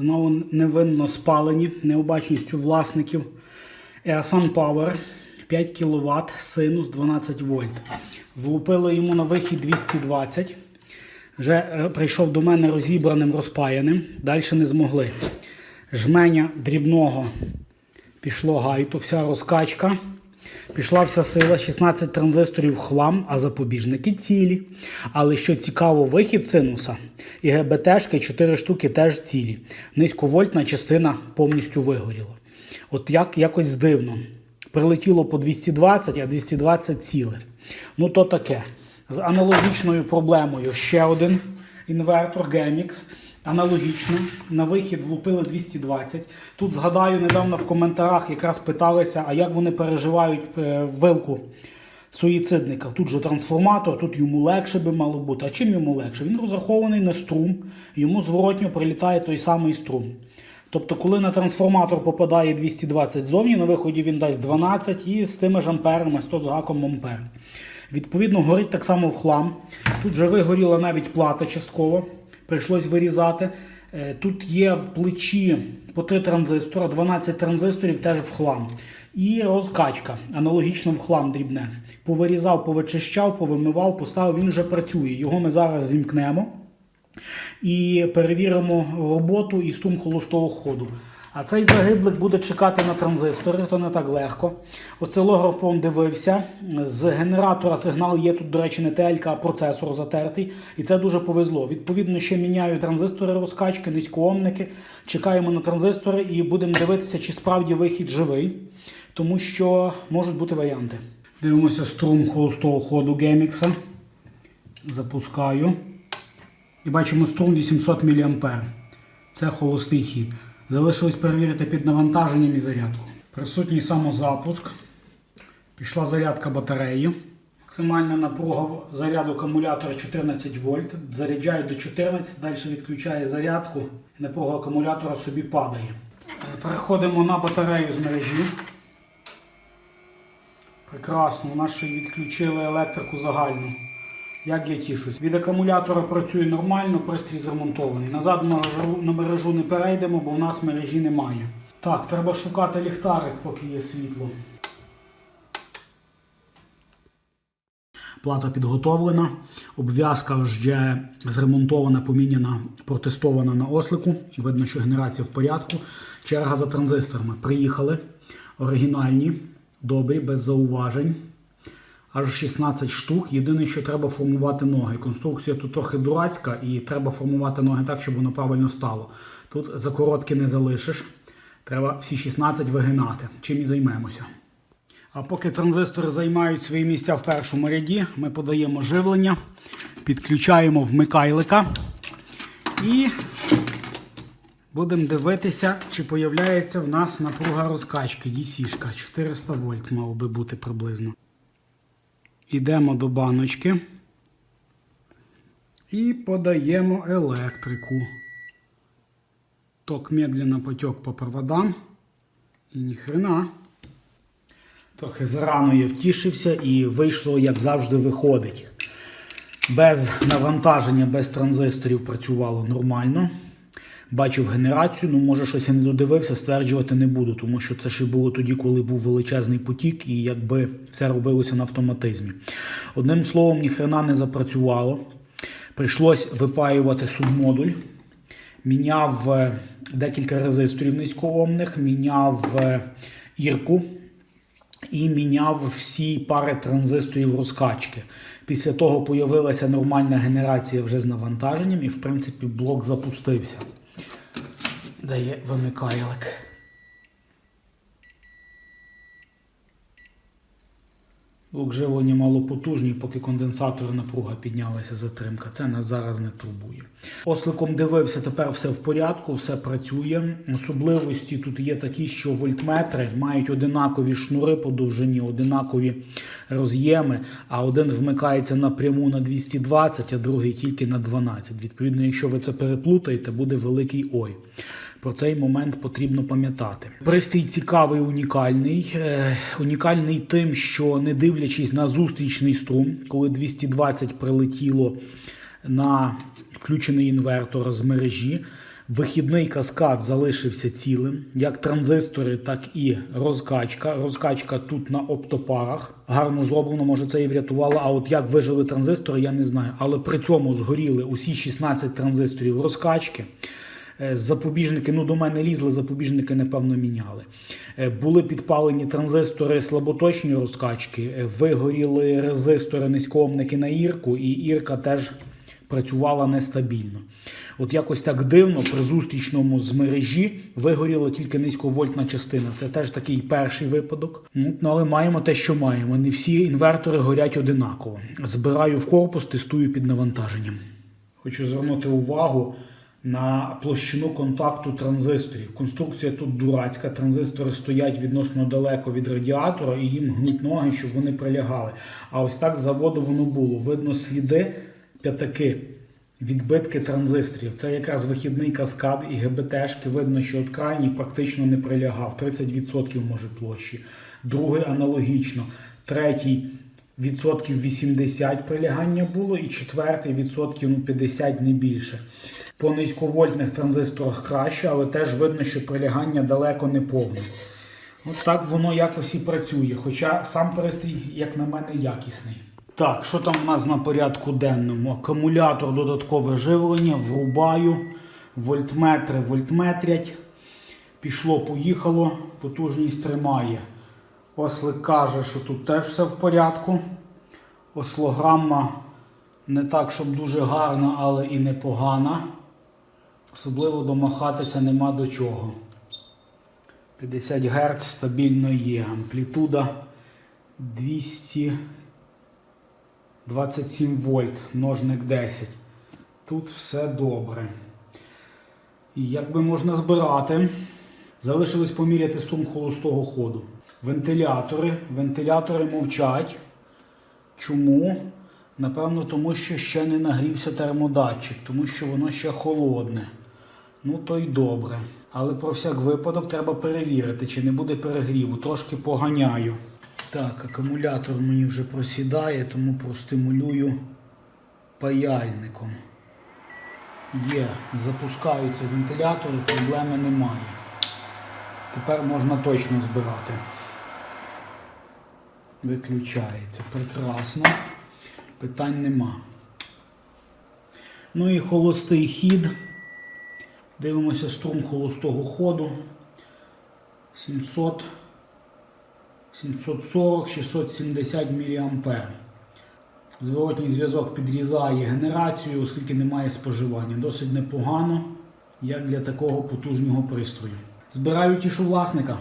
Знову невинно спалені необачністю власників. Easan Power 5 кВт, синус 12 вольт. Влупили йому на вихід 220. Вже е, прийшов до мене розібраним, розпаяним. Далі не змогли. Жменя дрібного пішло гайту, вся розкачка. Пішла вся сила, 16 транзисторів хлам, а запобіжники цілі. Але що цікаво, вихід синуса і ГБТшки 4 штуки теж цілі. Низьковольтна частина повністю вигоріла. От як якось дивно. Прилетіло по 220, а 220 ціле. Ну то таке. З аналогічною проблемою ще один інвертор Gemix. Аналогічно, на вихід влупили 220. Тут згадаю, недавно в коментарях якраз питалися, а як вони переживають е, вилку суїцидника. Тут же трансформатор, тут йому легше би мало бути. А чим йому легше? Він розрахований на струм, йому зворотньо прилітає той самий струм. Тобто, коли на трансформатор попадає 220 зовні, на виході він дасть 12 і з тими ж амперами 100 з гаком ампер. Відповідно, горить так само в хлам. Тут вже вигоріла навіть плата частково, прийшлось вирізати. Е, Тут є в плечі по 3 транзистора, 12 транзисторів теж в хлам. І розкачка, аналогічно в хлам дрібне. Повирізав, повичищав, повимивав, поставив, він вже працює. Його ми зараз вімкнемо і перевіримо роботу і сум холостого ходу. А цей загиблик буде чекати на транзистори, то не так легко. Осцилографом дивився. З генератора сигнал є тут, до речі, не ТЛК, а процесор затертий. І це дуже повезло. Відповідно, ще міняю транзистори розкачки, низькоомники. Чекаємо на транзистори і будемо дивитися, чи справді вихід живий, тому що можуть бути варіанти. Дивимося струм холостого ходу Гемікса. Запускаю. І бачимо струм 800 мА. Це холостий хід. Залишилось перевірити під навантаженням і зарядку. Присутній самозапуск. Пішла зарядка батареї. Максимальна напруга заряду акумулятора 14 вольт. Заряджає до 14, далі відключає зарядку. І напруга акумулятора собі падає. Переходимо на батарею з мережі. Прекрасно, у нас ще відключили електрику загальну. Як я тішусь. Від акумулятора працює нормально, пристрій зремонтований. Назад на мережу- не перейдемо, бо в нас мережі немає. Так, треба шукати ліхтарик, поки є світло. Плата підготовлена, обв'язка вже зремонтована, поміняна, протестована на ослику. Видно, що генерація в порядку. Черга за транзисторами. Приїхали. Оригінальні, добрі, без зауважень. Аж 16 штук. Єдине, що треба формувати ноги. Конструкція тут трохи дурацька, і треба формувати ноги так, щоб воно правильно стало. Тут закоротки не залишиш. Треба всі 16 вигинати. Чим і займемося. А поки транзистори займають свої місця в першому ряді, ми подаємо живлення, підключаємо вмикайлика і будемо дивитися, чи появляється в нас напруга розкачки. DC-шка. 400 вольт мав би бути приблизно. Йдемо до баночки і подаємо електрику. Ток медленно потек по проводам. І ніхрена. Трохи зарано я втішився і вийшло, як завжди, виходить. Без навантаження, без транзисторів працювало нормально. Бачив генерацію, ну може щось я не додивився, стверджувати не буду, тому що це ще було тоді, коли був величезний потік, і якби все робилося на автоматизмі. Одним словом, ніхрена не запрацювало. Прийшлось випаювати субмодуль. Міняв е, декілька резисторів низькоомних, міняв е, ірку і міняв всі пари транзисторів розкачки. Після того появилася нормальна генерація вже з навантаженням, і, в принципі, блок запустився. Дає вимикайлик. Блок живлення малопотужний, поки конденсатор напруга піднялася затримка. Це нас зараз не турбує. Осликом дивився, тепер все в порядку, все працює. Особливості тут є такі, що вольтметри мають одинакові шнури по довжині, одинакові роз'єми, а один вмикається напряму на 220, а другий тільки на 12. Відповідно, якщо ви це переплутаєте, буде великий ой. Про цей момент потрібно пам'ятати. Пристрій цікавий, унікальний. Е, унікальний тим, що не дивлячись на зустрічний струм, коли 220 прилетіло на включений інвертор з мережі, Вихідний каскад залишився цілим, як транзистори, так і розкачка. Розкачка тут на оптопарах. Гарно зроблено, може це і врятувало. А от як вижили транзистори, я не знаю. Але при цьому згоріли усі 16 транзисторів розкачки. Е, Запобіжники, ну до мене лізли, запобіжники, напевно, міняли. Е, Були підпалені транзистори слаботочні розкачки, е, вигоріли резистори низькоомники на ірку, і ірка теж працювала нестабільно. От якось так дивно при зустрічному з мережі вигоріла тільки низьковольтна частина. Це теж такий перший випадок. Ну, але маємо те, що маємо. Не всі інвертори горять одинаково. Збираю в корпус, тестую під навантаженням. Хочу звернути увагу на площину контакту транзисторів. Конструкція тут дурацька. Транзистори стоять відносно далеко від радіатора і їм гнуть ноги, щоб вони прилягали. А ось так заводу воно було. Видно сліди п'ятаки. Відбитки транзисторів. Це якраз вихідний каскад і ГБТшки. Видно, що от крайній практично не прилягав. 30% може площі. Другий аналогічно. Третій відсотків 80 прилягання було, і четвертий відсотків ну, 50 не більше. По низьковольтних транзисторах краще, але теж видно, що прилягання далеко не повне. От так воно якось і працює. Хоча сам пристрій, як на мене, якісний. Так, що там в нас на порядку денному? Акумулятор, додаткове живлення, врубаю, вольтметри вольтметрять. Пішло, поїхало, потужність тримає. Ослик каже, що тут теж все в порядку. Ослограма не так, щоб дуже гарна, але і непогана. Особливо домахатися нема до чого. 50 Гц стабільно є. Амплітуда 227 вольт, ножник 10. Тут все добре. І як би можна збирати, залишилось поміряти струм холостого ходу. Вентилятори. Вентилятори мовчать. Чому? Напевно, тому що ще не нагрівся термодатчик, тому що воно ще холодне. Ну, то й добре. Але про всяк випадок треба перевірити, чи не буде перегріву. Трошки поганяю. Так, акумулятор мені вже просідає, тому простимулюю паяльником. Є, запускаються вентилятори, проблеми немає. Тепер можна точно збирати. Виключається. Прекрасно. Питань нема. Ну і холостий хід. Дивимося струм холостого ходу. 700, 740, 670 мА. Зворотній зв'язок підрізає генерацію, оскільки немає споживання. Досить непогано, як для такого потужного пристрою. Збираю тішу власника.